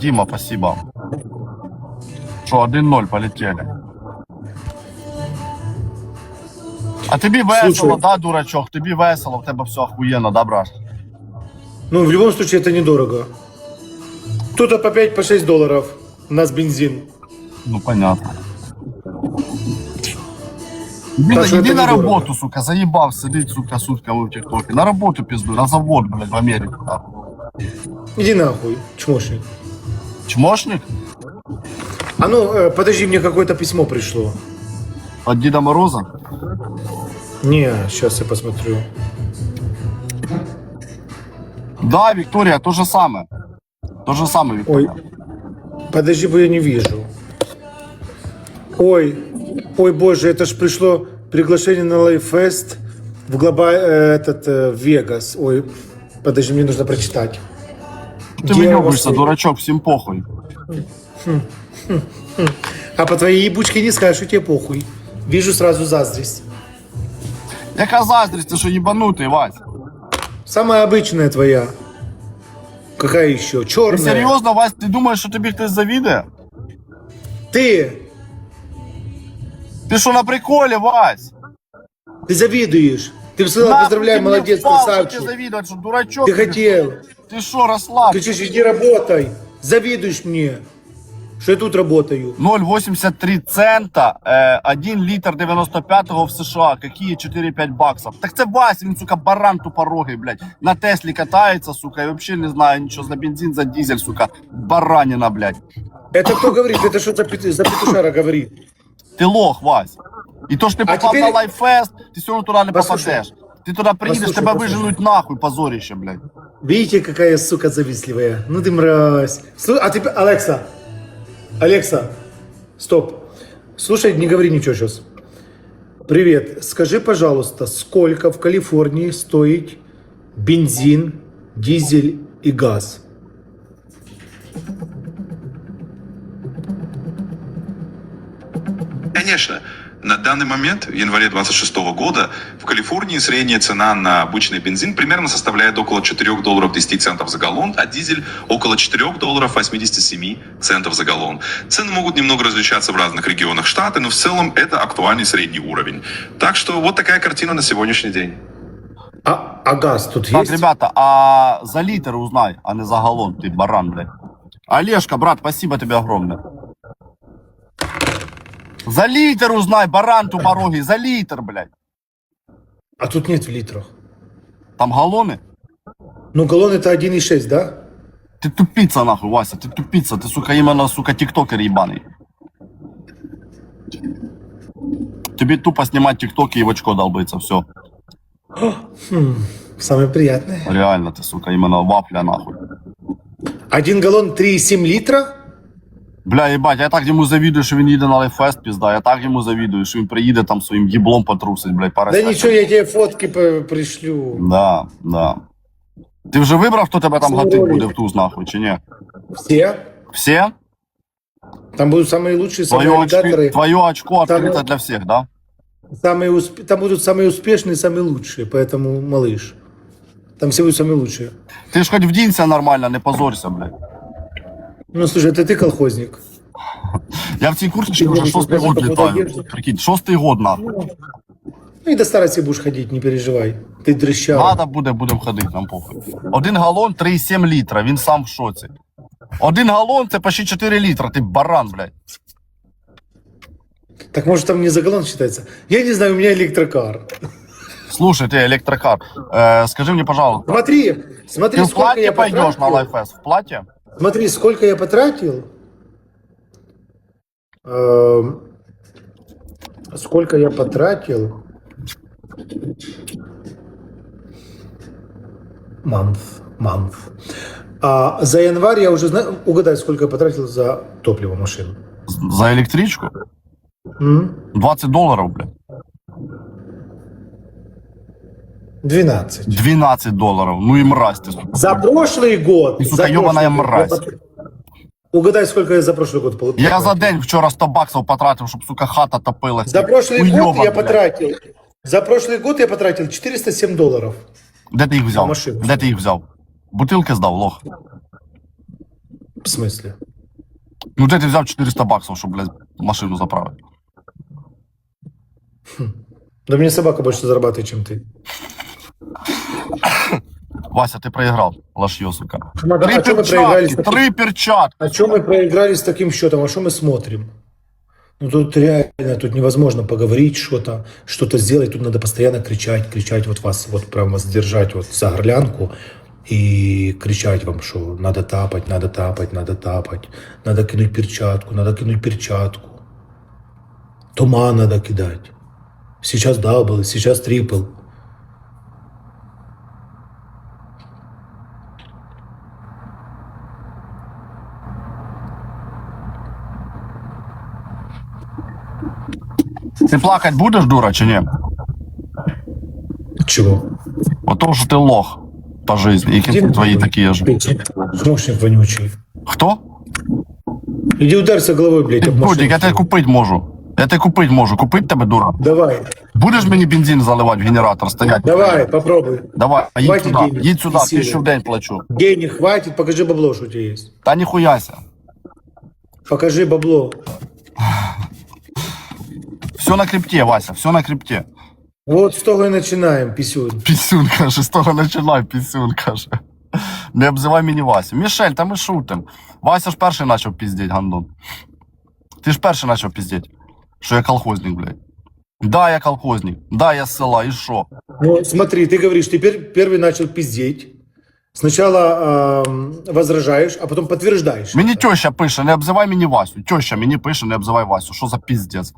Дима, спасибо. Що, 1-0 полетели. А тобі весело, Слушай. да, дурачок? Тобі весело, в тебе все охуєнно, да, брат? Ну, в любом случае, это недорого. Тут по 5 по 6 долларов. У нас бензин. Ну, понятно. Иди, Так что иди это на недорого. работу, сука, заебал сидеть, сука, сутками в ТикТоке. На работу пизду, на завод, блядь, в Америку. Да. Иди нахуй, чмошник. Чмошник? А ну, э, подожди, мне какое-то письмо пришло. От Деда Мороза? Не, сейчас я посмотрю. Да, Виктория, то же самое. То же самое, Ой, Виктория. подожди, бо я не вижу. Ой, ой, боже, это ж пришло приглашение на Лайфест в глоба э, этот э, Вегас. Ой, подожди, мне нужно прочитать. Ты Где выебываешься, вас- дурачок, всем похуй. А по твоей ебучке не скажешь, что тебе похуй. Вижу сразу заздрість. Яка заздрість, ти що ебанутый, Вась? Самая обычная твоя. Какая еще? Ти Черная. серйозно, Вась, ти думаєш, що тобі хтось завідує? Ты, Ти що на приколі, Вась? ты завидуешь. Ты сказала, Нахуй поздравляю, ти мені молодец, впав, що красавчик. Ти завідувати, що дурачок? Ты хотел. Ти що, розслаб? Кричишь, иди работай. Завидуешь мне, что я тут работаю. 0,83 цента, е, 1 літр 95-го в США, какие 4-5 баксов. Так це Вась, він, сука, баран тупорогий, блядь. На Теслі катається, сука, і вообще не знаю нічого за бензин, за дизель, сука. Баранина, блядь. Это кто говорит? Это что за, пет- за петушара говорит? Ти лох, Вась. І то ж ти попав теперь- на лайфест, ти все одно туди не Послушай. попадеш. Ти туди приїдеш, Послушай, тебе послушай. виженуть нахуй, позорище, блядь. Видите, какая сука завистливая? Ну ты мразь. Слу- А ты, Алекса, Алекса, стоп. Слушай, не говори ничего сейчас. Привет. Скажи, пожалуйста, сколько в Калифорнии стоит бензин, дизель и газ? Конечно. На данный момент, в январе 26 года, в Калифорнии средняя цена на обычный бензин примерно составляет около 4 долларов 10 центов за галлон, а дизель около 4 долларов 87 центов за галлон. Цены могут немного различаться в разных регионах штата, но в целом это актуальный средний уровень. Так что вот такая картина на сегодняшний день. А, а газ тут Так, есть? ребята, а за литр узнай, а не за галлон, ты баран, блядь. Олежка, брат, спасибо тебе огромное. За литр узнай, баран тупорогий, за литр, блядь. А тут нет в литрах. Там галлоны? Ну, галлон это 1,6, да? Ты тупица, нахуй, Вася, ты тупица, ты, сука, именно, сука, тиктокер ебаный. Тебе тупо снимать тиктоки и в очко долбиться, все. Самое приятное. Реально, ты, сука, именно вафля, нахуй. Один галлон 3,7 литра? Бля, ебать, я так йому завідую, що він їде на лайфест, пізда. Я так йому завідую, що він приїде там своїм їблом потрусить, блядь, Да паразит. ничего, я тебе фотки по- пришлю. Да, да. Ти вже вибрав, хто тебе там Sorry. гатить буде в туз, нахуй, чи ні? Все? Всі? Там будут самые лучшие, самые Твоє очко, аллигаторы. твоє очко Там- відкрите для всіх, да? Самые усп- Там будут самые успешные, самые лучшие. Поэтому, малыш, там все будут самые лучшие. Ти ж хоч вдінься нормально, не позорься, блядь. Ну, слушай, это ты колхозник. Я в цій куртці Ти вже мені шостий тут год даже літаю. походу Прикинь, шостий год, нахуй. Ну и до старости будешь ходить, не переживай. Ты дрыщал. Надо буде, будемо ходити, нам похуй. Один галон 3,7 літра, він сам в шоці. Один галон це почти 4 літра, ти баран, блядь. Так может там не за галлон считается? Я не знаю, у меня электрокар. Слушай, ты электрокар, э, скажи мне, пожалуйста, Смотри, смотри, ты в сколько платье я пойдешь на потратил. лайфест? В платье? Смотри, сколько я потратил. Эм, Сколько я потратил. Манф, манф. А за январь я уже знаю, угадай, сколько я потратил за топливо машину. За электричку? М? 20 долларов, блядь. 12. 12 долларов. Ну и мразь ты, сука. За прошлый год. Ты, сука, за ёбаная прошлый год мразь. я пот- Угадай, сколько я за прошлый год получил. Я за день вчора 100 баксов потратив, щоб, сука, хата топилась. За прошлый Уёбок, год я блядь. потратил. За прошлый год я потратил 407 долларов. Де ти їх На взяв? машину. Де ти їх взяв? Бутилки здав, лох. В смысле? Ну де ти взяв 400 баксів, щоб, блядь, машину заправити? Да мне собака больше зарабатывает, чем ты. Вася, ти проіграв, лашьо, сука. Надо- Три а проиграли? с перчатки, таким- три перчатки. А что мы проиграли с таким счетом? А что мы смотрим? Ну тут реально, тут невозможно поговорить что-то, что-то сделать. Тут надо постоянно кричать, кричать вот вас, вот прям вас держать вот за горлянку и кричать вам, что надо тапать, надо тапать, надо тапать, надо кинуть перчатку, надо кинуть перчатку. Туман надо кидать. Сейчас дабл, сейчас трипл. Ти плакать будеш, дура, чи ні? Чего? От того, що ти лох по житті, і кінці твої такі ж. Мощник вонючий. Хто? Иди ударься головой, блядь, об Будик, машину. я тебе купити можу. Я тебе купити можу. Купити тебе, дура. Давай, Будеш мені бензин заливати в генератор, стоять? давай, попробуй. Давай, а їдь Хватить сюди, денег їдь сюди, і сили. тисячу в день плачу. Денег хватит, покажи бабло, что у тебя есть. Та ніхуяся. Покажи бабло. Все на крипте, Вася, все на крипте. Вот с того и начинаем, писюн. Пісюн каже, з того починай, пісюн каже. Не обзивай мені Васю. Мішель, та ми шутим. Вася ж перший почав піздіть, гандон. Ти ж перший почав піздіть, що я колхозник, блядь. Да, я колхозник. Да, я з села, і що? Ну, смотри, ты говоришь, ты пер- первый начал пиздеть. Сначала эм, возражаешь, а потом подтверждаешь. Мені теща пише, не обзивай мені Васю. Теща мені пише, не обзивай Васю. Що за піздець?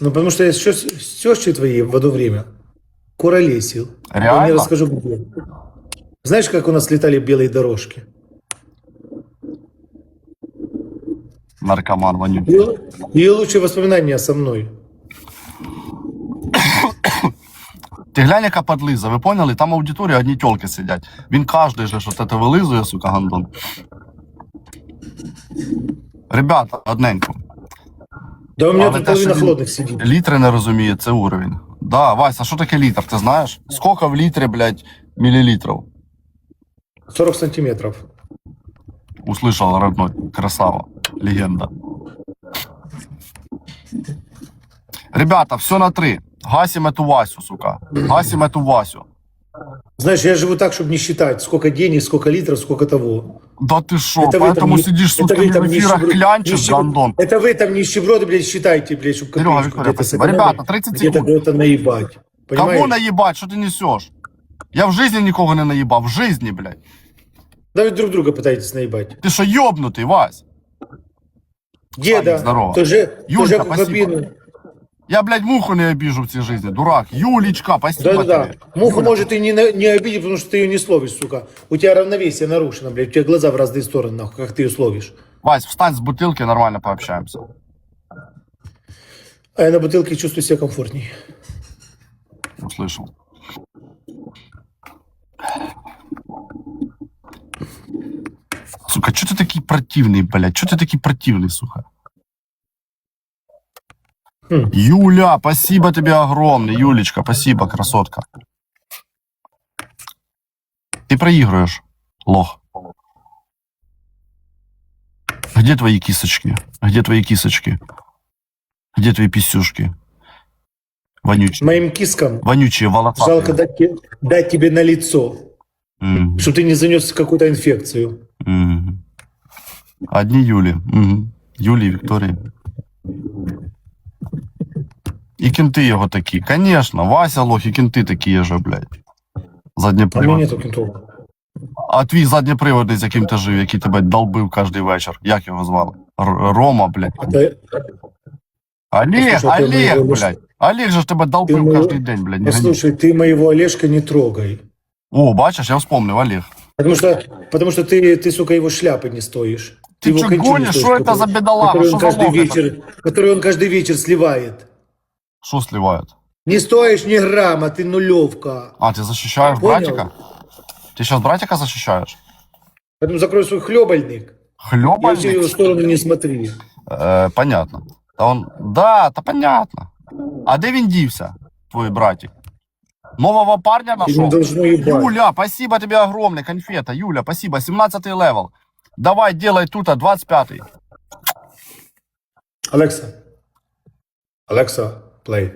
Ну, потому что я с тёщ- с тещей твоей в одно время куролесил. Я не Реально? расскажу где. Знаешь, как у нас летали белые дорожки? Наркоман вонючий. И, и лучшие воспоминания со мной. Ти глянь, яка подлиза, ви поняли? Там аудиторія одні тьолки сидять. Він кожний же, що це вилизує, сука, гандон. Ребята, одненько. Да у меня Але тут те, половина що він холодных сидит. Літри не розуміє, це уровень. Да, Вася, що таке літр, ти знаєш? Скільки в літрі, блядь, мілілітрів? 40 сантиметров. Услышал родной. Красава. Легенда. Ребята, все на три. Гасим эту Васю, сука. Гасим эту Васю. Знаешь, я живу так, чтобы не считать, сколько денег, сколько литров, сколько того. Да ты шо, Это там поэтому не- сидишь сутками там в эфирах, нищеброд- клянчишь, нищеброд- гандон. Это вы там нищеброды, блядь, считайте, блядь, чтобы Серега, Виктория, где-то спасибо. Ребята, 30 где-то секунд. кого-то наебать. Кому Понимаешь? наебать, что ты несешь? Я в жизни никого не наебал, в жизни, блядь. Да вы друг друга пытаетесь наебать. Ты что, ёбнутый, Вась? Деда, здорово. тоже, Юлька, тоже спасибо. кабину. Я, блядь, муху не обижу в цій жизни, дурак. Юлечка, спасибо Да-да-да. тебе. Муху Юля, может и не, на- не обидеть, потому что ты ее не словишь, сука. У тебя равновесие нарушено, блядь. У тебя глаза в разные стороны, нахуй, как ты ее словишь. Вась, встань с бутылки, нормально пообщаемся. А я на бутылке чувствую себя комфортней. Услышал. Сука, что ты такой противный, блядь? Что ты такой противный, сука? Хм. Юля, спасибо тебе огромное. Юлечка, спасибо, красотка. Ты проигрываешь, лох. Где твои кисочки? Где твои кисочки? Где твои писюшки? Вонючие. Моим кискам Вонючие волосатые. жалко дать, те- дать тебе на лицо, Мгм. чтобы ты не занес какую-то инфекцию. Мгм. Одни Юли. Мгм. Юлі і Вікторії. І кінти його такі. Конечно, Вася лох, і кінти такі же, блядь. А у меня Задніприводний. нету кентов. А твій задніприводний, з яким ти жив, який тебе долбив кожен вечір. Як його звали? Р- Рома, блядь. А ты- Олег, Послухай, ти Олег, моєго блядь. Олег же ж тебе долбив моєго- кожен день, блядь. не гони. Послушай, ты моего Олежка не трогай. О, бачиш, я вспомнив, Олег. Потому что, потому что ты, ты, сука, его шляпы не стоишь. Ты его чё кончины гонишь? стоишь, Что это который- за бедолага? который Что он за каждый лох это? вечер, который он каждый вечер сливает. Що сливають? Не стоишь ни грамма, ты нулевка. А, ты защищаешь Понял. братика? Ты сейчас братика защищаешь? Поэтому закрой свой хлебальник. И вообще в его Хлебальник? сторону не смотри. Е, понятно. Та он... Да, та понятно. А де він дівся, твой братик? Нового парня нашел? должно. Юля, спасибо тебе огромное, конфета. Юля, спасибо. 17 левел. Давай, делай тут, а 25-й. Alexa. played.